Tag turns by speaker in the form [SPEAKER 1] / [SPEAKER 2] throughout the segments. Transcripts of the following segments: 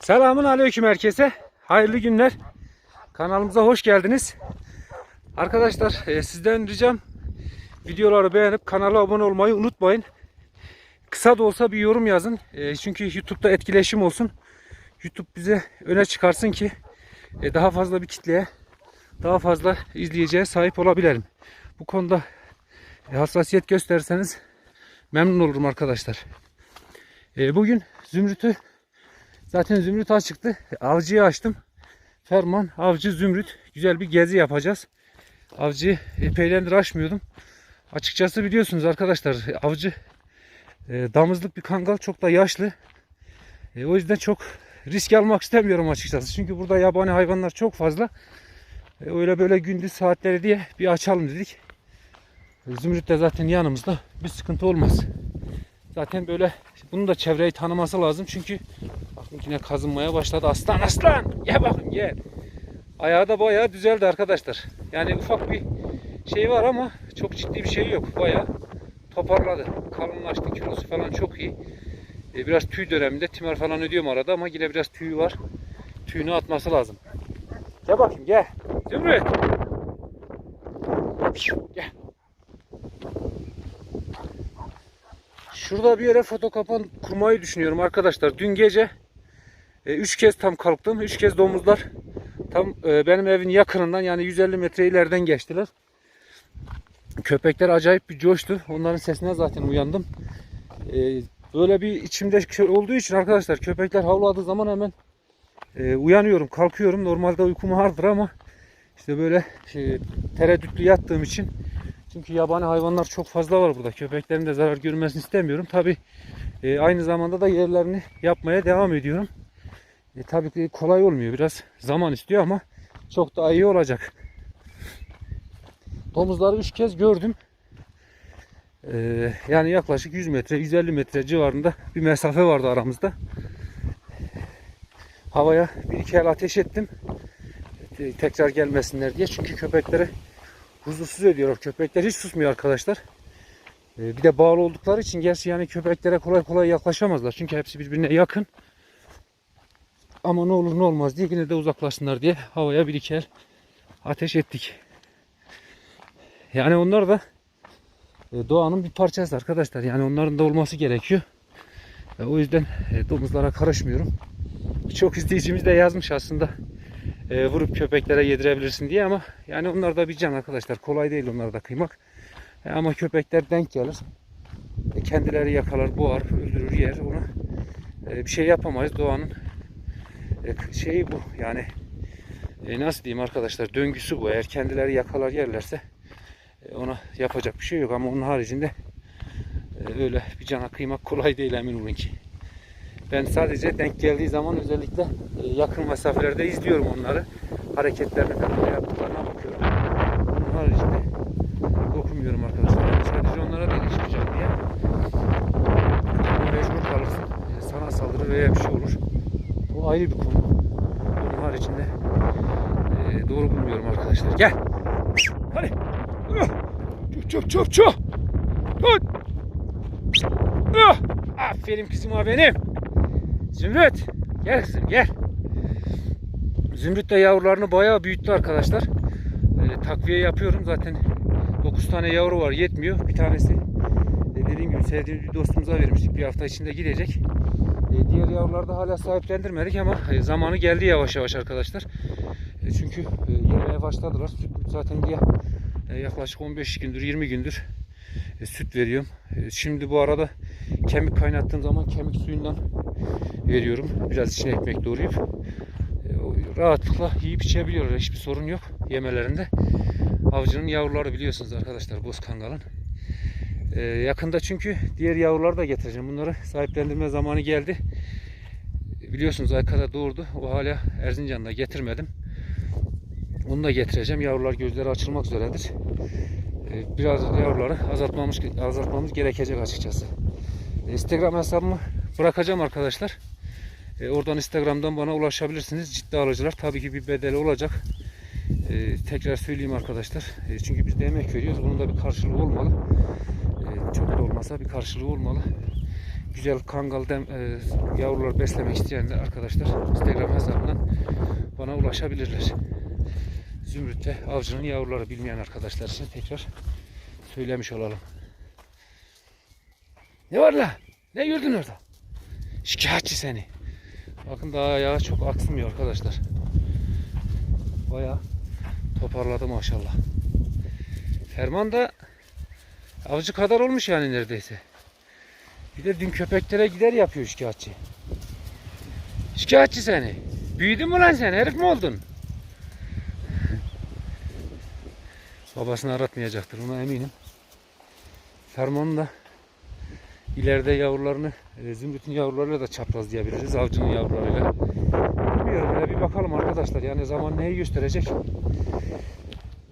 [SPEAKER 1] Selamun aleyküm herkese. Hayırlı günler. Kanalımıza hoş geldiniz. Arkadaşlar e, sizden ricam videoları beğenip kanala abone olmayı unutmayın. Kısa da olsa bir yorum yazın. E, çünkü YouTube'da etkileşim olsun. YouTube bize öne çıkarsın ki e, daha fazla bir kitleye daha fazla izleyiciye sahip olabilelim. Bu konuda e, hassasiyet gösterirseniz memnun olurum arkadaşlar. E, bugün Zümrüt'ü Zaten zümrüt aç çıktı. Avcıyı açtım. Ferman, avcı, zümrüt. Güzel bir gezi yapacağız. Avcıyı epeylendir açmıyordum. Açıkçası biliyorsunuz arkadaşlar avcı e, damızlık bir kangal çok da yaşlı. E, o yüzden çok risk almak istemiyorum açıkçası. Çünkü burada yabani hayvanlar çok fazla. E, öyle böyle gündüz saatleri diye bir açalım dedik. E, zümrüt de zaten yanımızda. Bir sıkıntı olmaz. Zaten böyle bunun da çevreyi tanıması lazım. Çünkü bakın yine kazınmaya başladı. Aslan aslan. Gel bakın gel. Ayağı da bayağı düzeldi arkadaşlar. Yani ufak bir şey var ama çok ciddi bir şey yok. Bayağı toparladı. Kalınlaştı. Kilosu falan çok iyi. E, biraz tüy döneminde timer falan ödüyorum arada ama yine biraz tüyü var. Tüyünü atması lazım. Gel bakayım gel. Zümrüt. Gel. Şurada bir yere foto kapan kurmayı düşünüyorum arkadaşlar. Dün gece 3 kez tam kalktım. 3 kez domuzlar tam e, benim evin yakınından yani 150 metre ileriden geçtiler. Köpekler acayip bir coştu. Onların sesine zaten uyandım. E, Böyle bir içimde olduğu için arkadaşlar köpekler havladığı zaman hemen e, uyanıyorum, kalkıyorum. Normalde uykum vardır ama işte böyle tereddütlü yattığım için çünkü yabani hayvanlar çok fazla var burada. Köpeklerin de zarar görmesini istemiyorum. Tabi aynı zamanda da yerlerini yapmaya devam ediyorum. E, tabii kolay olmuyor. Biraz zaman istiyor ama çok daha iyi olacak. Domuzları 3 kez gördüm. E, yani yaklaşık 100 metre, 150 metre civarında bir mesafe vardı aramızda. Havaya bir iki el ateş ettim. E, tekrar gelmesinler diye. Çünkü köpeklere huzursuz ediyor. Köpekler hiç susmuyor arkadaşlar. Ee, bir de bağlı oldukları için gerçi yani köpeklere kolay kolay yaklaşamazlar. Çünkü hepsi birbirine yakın. Ama ne olur ne olmaz diye yine de uzaklaşsınlar diye havaya bir iki el ateş ettik. Yani onlar da e, doğanın bir parçası arkadaşlar. Yani onların da olması gerekiyor. E, O yüzden e, domuzlara karışmıyorum. Çok izleyicimiz de yazmış aslında e, vurup köpeklere yedirebilirsin diye ama yani onlar da bir can arkadaşlar. Kolay değil onları da kıymak. E, ama köpekler denk gelir. E, kendileri yakalar, boğar, öldürür, yer. Ona bir şey yapamayız. Doğanın şeyi bu. Yani nasıl diyeyim arkadaşlar döngüsü bu. Eğer kendileri yakalar yerlerse ona yapacak bir şey yok ama onun haricinde öyle bir cana kıymak kolay değil emin olun ki. Ben sadece denk geldiği zaman özellikle e, yakın mesafelerde izliyorum onları. Hareketlerini falan yaptıklarına bakıyorum. Onun haricinde dokunmuyorum arkadaşlar. Sadece onlara değil hiçbir canlıya. Yani mecbur kalırsın. e, Sana saldırır veya bir şey olur. Bu ayrı bir konu. Onun haricinde e, doğru bulmuyorum arkadaşlar. Gel. Hadi. Çuf çuf çuf çuf. Tut. Ah! Aferin kızım benim. Zümrüt. Gel kızım gel. Zümrüt de yavrularını bayağı büyüttü arkadaşlar. Ee, takviye yapıyorum zaten. 9 tane yavru var yetmiyor. Bir tanesi e, dediğim gibi sevdiğimiz bir dostumuza vermiştik. Bir hafta içinde gidecek. E, diğer yavruları da hala sahiplendirmedik ama e, zamanı geldi yavaş yavaş arkadaşlar. E, çünkü e, yemeye başladılar. Süt zaten diye yaklaşık 15 gündür 20 gündür e, süt veriyorum. E, şimdi bu arada kemik kaynattığım zaman kemik suyundan veriyorum. Biraz içine ekmek doğrayıp e, rahatlıkla yiyip içebiliyorlar. Hiçbir sorun yok yemelerinde. Avcının yavruları biliyorsunuz arkadaşlar boz kangalın. E, yakında çünkü diğer yavruları da getireceğim. Bunları sahiplendirme zamanı geldi. Biliyorsunuz Aykara doğurdu. O hala Erzincan'da getirmedim. Onu da getireceğim. Yavrular gözleri açılmak üzeredir. E, Biraz yavruları azaltmamız, azaltmamız gerekecek açıkçası. Instagram hesabımı bırakacağım arkadaşlar. E, oradan Instagram'dan bana ulaşabilirsiniz. Ciddi alıcılar. Tabii ki bir bedeli olacak. E, tekrar söyleyeyim arkadaşlar. E, çünkü biz de emek veriyoruz. Bunun da bir karşılığı olmalı. E, çok da olmasa bir karşılığı olmalı. güzel kangal dem, e, yavrular beslemek isteyenler arkadaşlar Instagram hesabından bana ulaşabilirler. Zümrüt ve avcının yavruları bilmeyen arkadaşlar için tekrar söylemiş olalım. Ne var la? Ne gördün orada? Şikayetçi seni. Bakın daha ayağı çok aksımıyor arkadaşlar. Bayağı toparladı maşallah. Ferman da avcı kadar olmuş yani neredeyse. Bir de dün köpeklere gider yapıyor şikayetçi. Şikayetçi seni. Büyüdün mü lan sen? Herif mi oldun? Babasını aratmayacaktır ona eminim. Ferman'ın da ileride yavrularını e, Zümrüt'ün yavrularıyla da çapraz diyebiliriz. Avcının yavrularıyla. Bilmiyorum hele bir bakalım arkadaşlar. Yani zaman neyi gösterecek?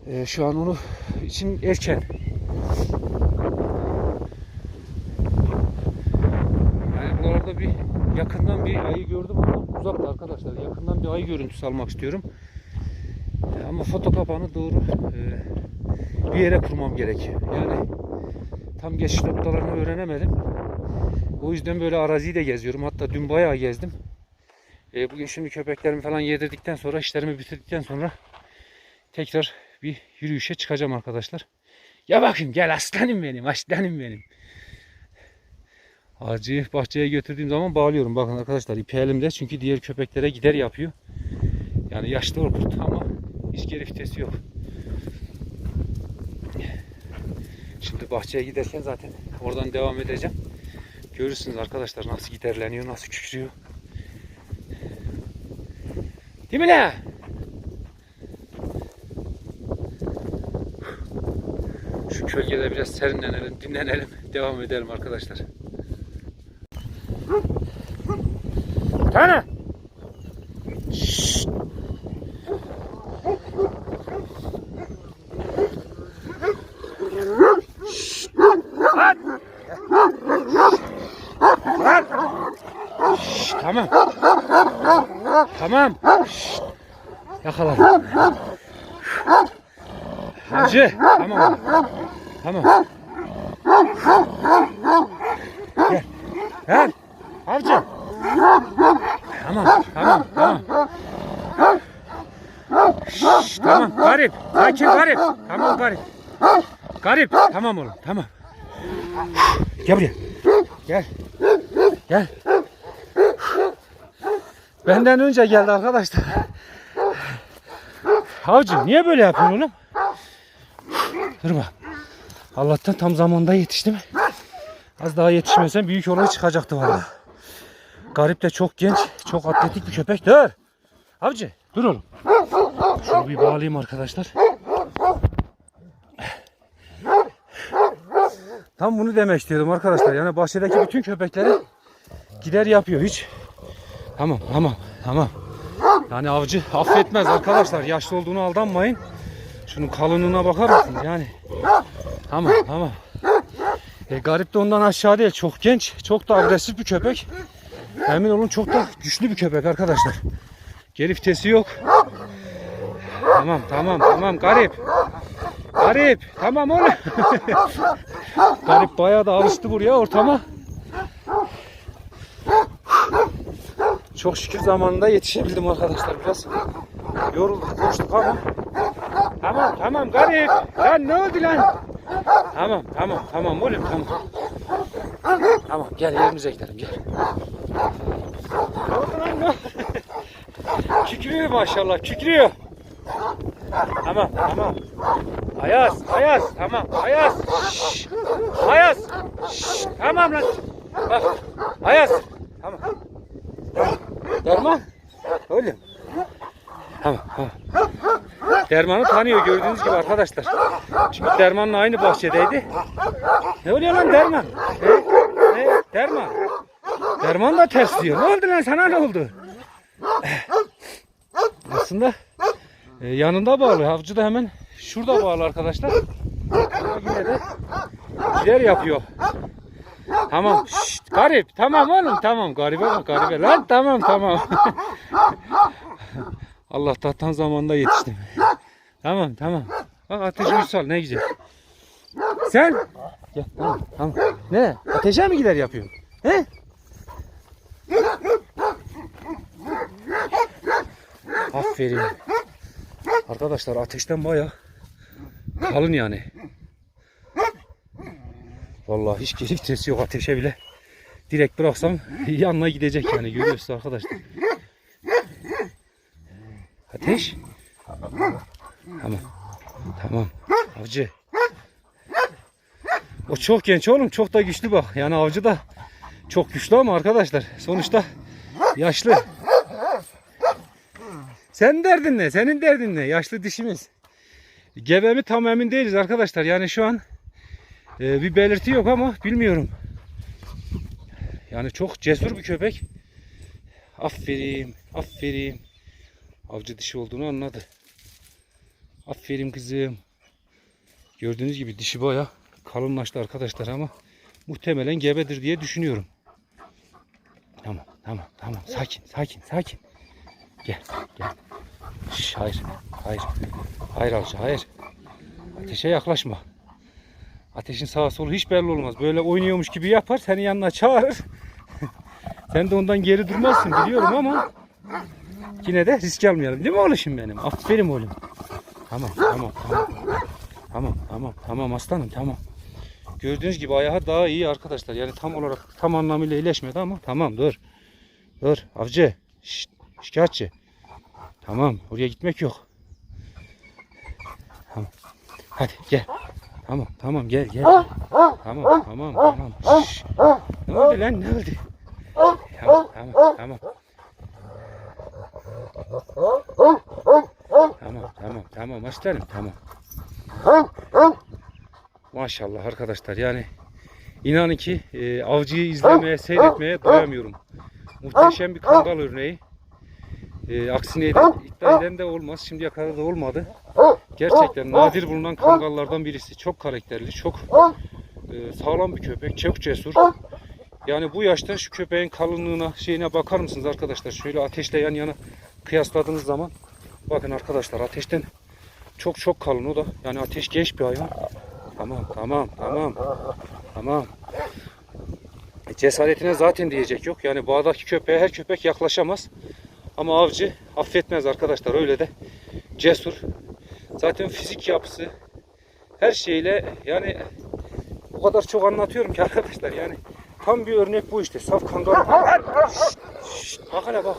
[SPEAKER 1] E, şu an onu için erken. Yani buralarda bir yakından bir ayı gördüm ama uzakta arkadaşlar. Yakından bir ayı görüntüsü almak istiyorum. E, Ama foto kapağını doğru e, bir yere kurmam gerekiyor. Yani tam geçiş noktalarını öğrenemedim. O yüzden böyle araziyi de geziyorum. Hatta dün bayağı gezdim. E, bugün şimdi köpeklerimi falan yedirdikten sonra, işlerimi bitirdikten sonra tekrar bir yürüyüşe çıkacağım arkadaşlar. Ya bakayım gel aslanım benim, aslanım benim. Ağacı bahçeye götürdüğüm zaman bağlıyorum. Bakın arkadaşlar ipi elimde çünkü diğer köpeklere gider yapıyor. Yani yaşlı o kurt ama hiç geri vitesi yok. Şimdi bahçeye giderken zaten oradan devam edeceğim. Görürsünüz arkadaşlar nasıl giderleniyor, nasıl kükrüyor. Değil mi? Şu kölgede biraz serinlenelim, dinlenelim, devam edelim arkadaşlar. Tane. Şşt. Şşt. Lan. Lan. Şşt, Tamam. Tamam. Şşt. Yakaladım. Hacı. Tamam. Tamam. Gel. Gel. Avcı. Tamam, tamam, tamam. Şşş, tamam, garip. Sakin garip. Tamam garip. Garip. Tamam oğlum, tamam. Gel buraya. Gel. Gel. Benden önce geldi arkadaşlar. Avcı niye böyle yapıyorsun oğlum? Dur bak. Allah'tan tam zamanda yetiştim. Az daha yetişmesem büyük olay çıkacaktı vallahi. Garip de çok genç, çok atletik bir köpek. Dur. Avcı dur oğlum. Şunu bir bağlayayım arkadaşlar. Tam bunu demek istiyordum arkadaşlar. Yani bahçedeki bütün köpekleri gider yapıyor hiç. Tamam tamam tamam. Yani avcı affetmez arkadaşlar. Yaşlı olduğunu aldanmayın. Şunun kalınlığına bakar mısınız yani. Tamam tamam. E, garip de ondan aşağı değil. Çok genç, çok da agresif bir köpek. Emin olun çok da güçlü bir köpek arkadaşlar. Geri vitesi yok. Tamam tamam tamam garip. Garip tamam oğlum. garip bayağı da alıştı buraya ortama. Çok şükür zamanında yetişebildim arkadaşlar biraz. Yorulduk koştuk ama. Tamam tamam garip. Lan ne oldu lan? Tamam tamam tamam oğlum tamam. Tamam gel yerimize gidelim gel. Ne? Kükrüyor maşallah kükrüyor. Tamam tamam. Ayaz Ayaz tamam Ayaz. Şşş. Ayaz. Şşş. Tamam lan. Bak Ayaz. Tamam. Derman. Oğlum. Tamam. Derman'ı tanıyor gördüğünüz gibi arkadaşlar. Çünkü Derman'la aynı bahçedeydi. Ne oluyor lan Derman? Ne? Ne? Derman. Derman da ters diyor. Ne oldu lan sana ne oldu? Aslında e, yanında bağlı. Avcı da hemen şurada bağlı arkadaşlar. Ama yine de gider yapıyor. Tamam. Şşt, garip. Tamam oğlum. Tamam. Garibe bak garibe. Lan tamam tamam. Allah'tan zamanında yetiştim. Tamam tamam. Bak ateşi uysal ne güzel. Sen? Gel tamam tamam. Ne? Ateşe mi gider yapıyorsun? He? Aferin. Arkadaşlar ateşten baya kalın yani. Vallahi hiç geri yok ateşe bile. Direkt bıraksam yanına gidecek yani görüyorsunuz arkadaşlar. Ateş. Tamam. Tamam. Avcı. O çok genç oğlum. Çok da güçlü bak. Yani avcı da çok güçlü ama arkadaşlar. Sonuçta yaşlı. Sen derdin ne? Senin derdin ne? Yaşlı dişimiz. Gebe mi tam emin değiliz arkadaşlar. Yani şu an e, bir belirti yok ama bilmiyorum. Yani çok cesur bir köpek. Aferin. Aferin. Avcı dişi olduğunu anladı. Aferin kızım. Gördüğünüz gibi dişi baya kalınlaştı arkadaşlar ama muhtemelen gebedir diye düşünüyorum. Tamam, tamam, tamam. Sakin, sakin, sakin. Gel, gel. Şş, hayır, hayır. Hayır avcı, hayır. Ateşe yaklaşma. Ateşin sağa solu hiç belli olmaz. Böyle oynuyormuş gibi yapar, seni yanına çağırır. Sen de ondan geri durmazsın biliyorum ama yine de risk almayalım. Değil mi oğlum benim? Aferin oğlum. Tamam, tamam, tamam. Tamam, tamam, tamam aslanım, tamam. Gördüğünüz gibi ayağı daha iyi arkadaşlar. Yani tam olarak tam anlamıyla iyileşmedi ama tamam dur. Dur avcı. Şşt, şikayetçi. Tamam oraya gitmek yok. Tamam. Hadi gel. Tamam tamam gel gel. Tamam tamam tamam. Şşş. Ne oldu lan ne oldu? Tamam tamam tamam. Tamam tamam tamam aslanım tamam. Maşallah arkadaşlar yani inanın ki e, avcıyı izlemeye, seyretmeye doyamıyorum. Muhteşem bir kangal örneği. E, aksine iddia eden de olmaz. Şimdiye kadar da olmadı. Gerçekten nadir bulunan kangallardan birisi. Çok karakterli, çok e, sağlam bir köpek, çok cesur. Yani bu yaşta şu köpeğin kalınlığına, şeyine bakar mısınız arkadaşlar? Şöyle ateşle yan yana kıyasladığınız zaman bakın arkadaşlar ateşten çok çok kalın o da. Yani ateş genç bir hayvan. Tamam tamam tamam. Tamam. E, Cesaretine zaten diyecek yok. Yani bağdaki köpeğe her köpek yaklaşamaz. Ama avcı affetmez arkadaşlar öyle de. Cesur. Zaten fizik yapısı her şeyle yani o kadar çok anlatıyorum ki arkadaşlar yani tam bir örnek bu işte. Saf kangal. Şşt, şşt, bak hele bak.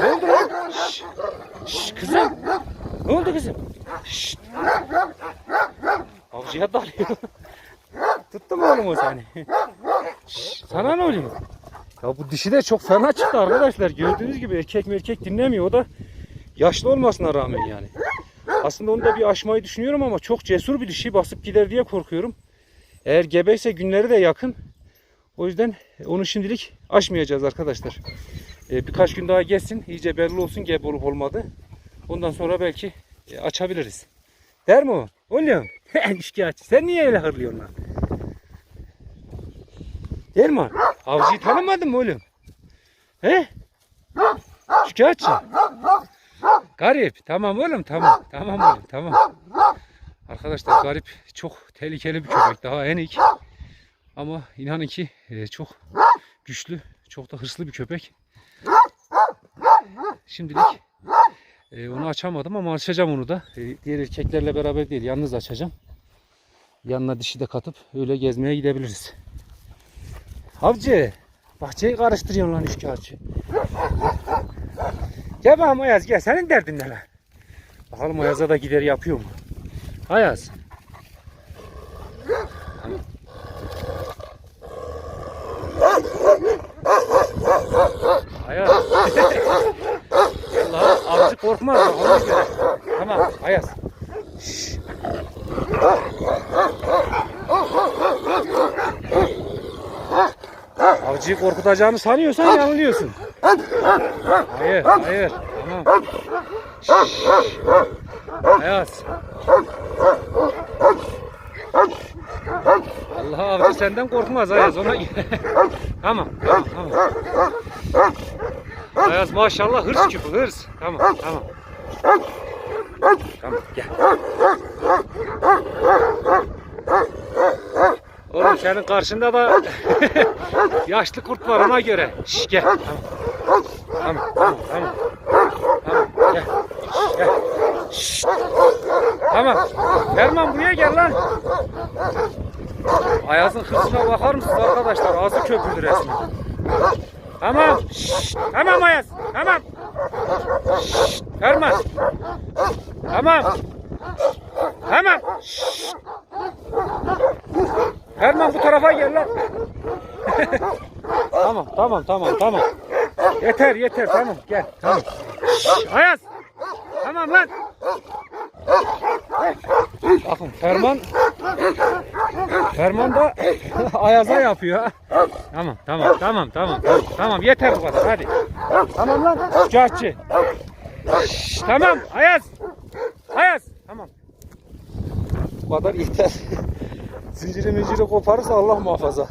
[SPEAKER 1] Ne oldu lan? Şşt, şşt, kızım. Ne oldu kızım? Şşt. Avcıya dalıyor. Tuttu mu oğlum o seni? Şşş, sana ne oluyor? Ya bu dişi de çok fena çıktı arkadaşlar. Gördüğünüz gibi erkek merkek dinlemiyor. O da yaşlı olmasına rağmen yani. Aslında onu da bir aşmayı düşünüyorum ama çok cesur bir dişi basıp gider diye korkuyorum. Eğer gebeyse günleri de yakın. O yüzden onu şimdilik aşmayacağız arkadaşlar. Ee, birkaç gün daha geçsin. iyice belli olsun gebe olup olmadı. Ondan sonra belki e, açabiliriz. Der mi o? Oğlum. Şikayetçi. Sen niye öyle hırlıyorsun lan? Değil mi? Avcıyı tanımadın mı oğlum? He? Şikayetçi. Garip. Tamam oğlum tamam. Tamam oğlum tamam. Arkadaşlar garip çok tehlikeli bir köpek. Daha enik. Ama inanın ki e, çok güçlü, çok da hırslı bir köpek. Şimdilik e, onu açamadım ama açacağım onu da. E, diğer erkeklerle beraber değil, yalnız açacağım. Yanına dişi de katıp öyle gezmeye gidebiliriz. Avcı, bahçeyi karıştırıyorsun lan üçkağıtçı. Gel bakalım Ayaz gel, senin derdin ne lan? Bakalım Ayaz'a da gider yapıyor mu? Ayaz. Ayaz. Allah avcı korkmaz bak ona göre. Tamam Ayaz. Şşş. Avcıyı korkutacağını sanıyorsan yanılıyorsun. Hayır, hayır. Tamam. Şşş. Allah avcı senden korkmaz Ayaz ona. tamam, tamam, tamam. Ayaz maşallah hırs küpü hırs. Tamam, tamam. Tamam, gel. Oğlum senin karşında da yaşlı kurt var ona göre. Şş, gel. Tamam. Tamam, tamam, tamam. Şş. Tamam. Ferman buraya gel lan. Ayaz'ın hırsına bakar mısınız arkadaşlar? Ağzı köpürdü resmen. Tamam. Şşt. Tamam Ayaz. Tamam. Şşt. Ferman. Tamam. Tamam. Şşt. Ferman bu tarafa gel lan. tamam tamam tamam tamam. Yeter yeter tamam gel tamam. Şşş, Ayaz. Tamam lan. Bakın Ferman Ferman da Ayaz'a yapıyor. Tamam tamam tamam tamam tamam yeter bu kadar hadi. Tamam lan şikayetçi. Şşş, tamam Ayaz. Ayaz tamam. Bu kadar yeter. Zinciri minciri koparırsa Allah muhafaza.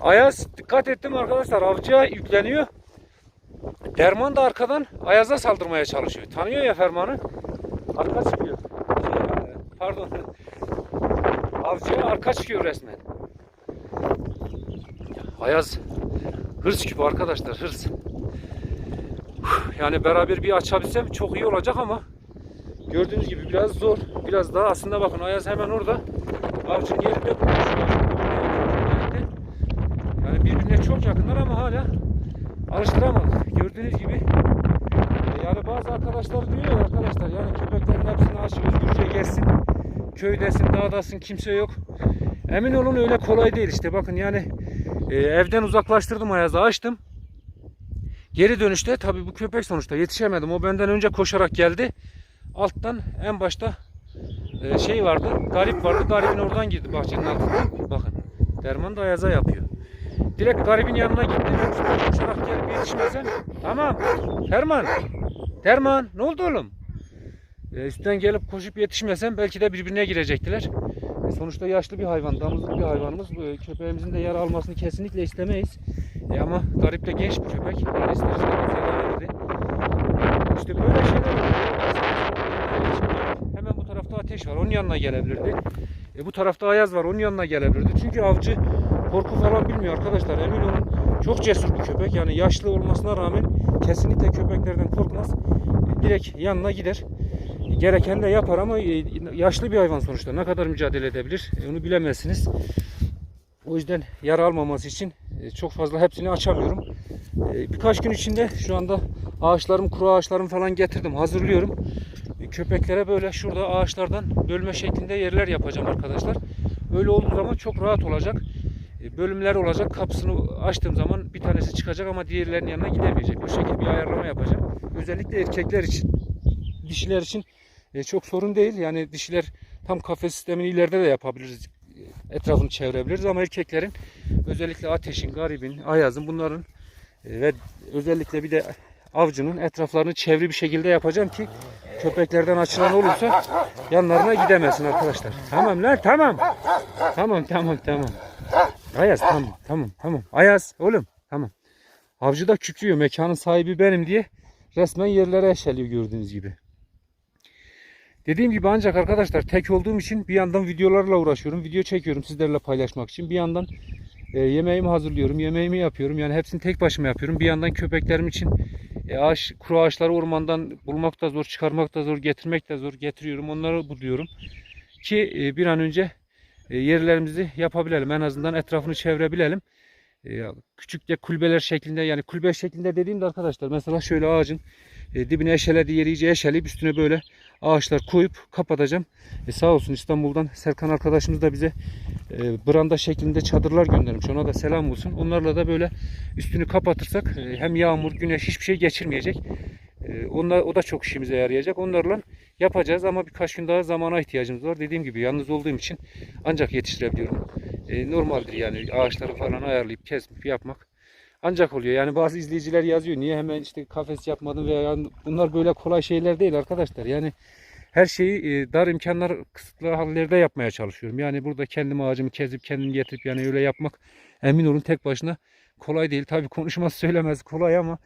[SPEAKER 1] Ayaz dikkat ettim arkadaşlar avcıya yükleniyor. Derman da arkadan Ayaz'a saldırmaya çalışıyor. Tanıyor ya Ferman'ı. Arka çıkıyor. Şey, Pardon. Avcıya arka çıkıyor resmen. Ayaz hırs küpü arkadaşlar hırs. Yani beraber bir açabilsem çok iyi olacak ama gördüğünüz gibi biraz zor. Biraz daha aslında bakın Ayaz hemen orada. Avcının yerinde. Yani birbirine çok yakınlar ama hala alıştıramadık. Gördüğünüz gibi e, yani bazı arkadaşlar diyor arkadaşlar yani köpeklerin hepsini aç özgürce gelsin. Köydesin, dağdasın kimse yok. Emin olun öyle kolay değil işte bakın yani e, evden uzaklaştırdım Ayaz'ı açtım. Geri dönüşte tabii bu köpek sonuçta yetişemedim. O benden önce koşarak geldi. Alttan en başta e, şey vardı. Garip vardı. Garibin oradan girdi bahçenin altından. Bakın. Derman da Ayaz'a yapıyor. Direkt garibin yanına gittim. Koşarak gelip yetişmesen. Tamam. Derman. Derman. Ne oldu oğlum? E, üstten gelip koşup yetişmesen belki de birbirine girecektiler. E, sonuçta yaşlı bir hayvan, damızlık bir hayvanımız. E, köpeğimizin de yara almasını kesinlikle istemeyiz. E, ama garip de genç bir köpek. İşte böyle şeyler oluyor. Ateş var. Onun yanına gelebilirdi. E, bu tarafta Ayaz var. Onun yanına gelebilirdi. Çünkü avcı korku falan bilmiyor arkadaşlar. Emin olun çok cesur bir köpek. Yani yaşlı olmasına rağmen kesinlikle köpeklerden korkmaz. E, direkt yanına gider. E, gereken de yapar ama e, yaşlı bir hayvan sonuçta. Ne kadar mücadele edebilir onu bilemezsiniz. O yüzden yara almaması için çok fazla hepsini açamıyorum. Birkaç gün içinde şu anda ağaçlarım, kuru ağaçlarım falan getirdim. Hazırlıyorum. Köpeklere böyle şurada ağaçlardan bölme şeklinde yerler yapacağım arkadaşlar. Öyle olduğu zaman çok rahat olacak. E, Bölümler olacak. Kapısını açtığım zaman bir tanesi çıkacak ama diğerlerinin yanına gidemeyecek. O şekilde bir ayarlama yapacağım. Özellikle erkekler için. Dişiler için e, çok sorun değil. Yani dişiler tam kafes sistemini ileride de yapabiliriz. E, Etrafını çevirebiliriz ama erkeklerin özellikle ateşin, garibin, ayazın bunların ve özellikle bir de avcının etraflarını çevri bir şekilde yapacağım ki köpeklerden açılan olursa yanlarına gidemesin arkadaşlar. Tamam lan tamam. Tamam tamam tamam. Ayaz tamam tamam tamam. Ayaz oğlum tamam. Avcı da kükrüyor mekanın sahibi benim diye resmen yerlere eşeliyor gördüğünüz gibi. Dediğim gibi ancak arkadaşlar tek olduğum için bir yandan videolarla uğraşıyorum. Video çekiyorum sizlerle paylaşmak için. Bir yandan e, yemeğimi hazırlıyorum. Yemeğimi yapıyorum. Yani hepsini tek başıma yapıyorum. Bir yandan köpeklerim için e, ağaç, kuru ağaçları ormandan bulmak da zor, çıkarmak da zor, getirmek de zor. Getiriyorum. Onları buluyorum. Ki e, bir an önce e, yerlerimizi yapabilelim. En azından etrafını çevirebilelim. Küçük de kulübeler şeklinde yani kulübe şeklinde dediğimde arkadaşlar mesela şöyle ağacın dibine eşelediği yeri iyice eşeleyip üstüne böyle ağaçlar koyup kapatacağım. E, sağ olsun İstanbul'dan Serkan arkadaşımız da bize e, branda şeklinde çadırlar göndermiş. Ona da selam olsun. Onlarla da böyle üstünü kapatırsak e, hem yağmur, güneş hiçbir şey geçirmeyecek. E, onlar, o da çok işimize yarayacak. Onlarla yapacağız ama birkaç gün daha zamana ihtiyacımız var. Dediğim gibi yalnız olduğum için ancak yetiştirebiliyorum. E, normaldir yani ağaçları falan ayarlayıp kesip yapmak ancak oluyor. Yani bazı izleyiciler yazıyor. Niye hemen işte kafes yapmadın veya yani bunlar böyle kolay şeyler değil arkadaşlar. Yani her şeyi e, dar imkanlar kısıtlı hallerde yapmaya çalışıyorum. Yani burada kendim ağacımı kezip kendim getirip yani öyle yapmak emin olun tek başına kolay değil. Tabii konuşması söylemez kolay ama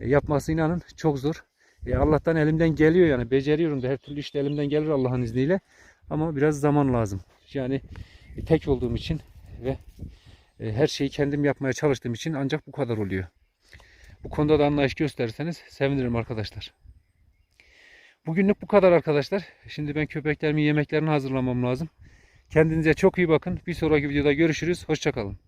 [SPEAKER 1] e, yapması inanın çok zor. E, Allah'tan elimden geliyor yani beceriyorum da her türlü işte elimden gelir Allah'ın izniyle. Ama biraz zaman lazım. Yani tek olduğum için ve her şeyi kendim yapmaya çalıştığım için ancak bu kadar oluyor. Bu konuda da anlayış gösterirseniz sevinirim arkadaşlar. Bugünlük bu kadar arkadaşlar. Şimdi ben köpeklerimin yemeklerini hazırlamam lazım. Kendinize çok iyi bakın. Bir sonraki videoda görüşürüz. Hoşçakalın.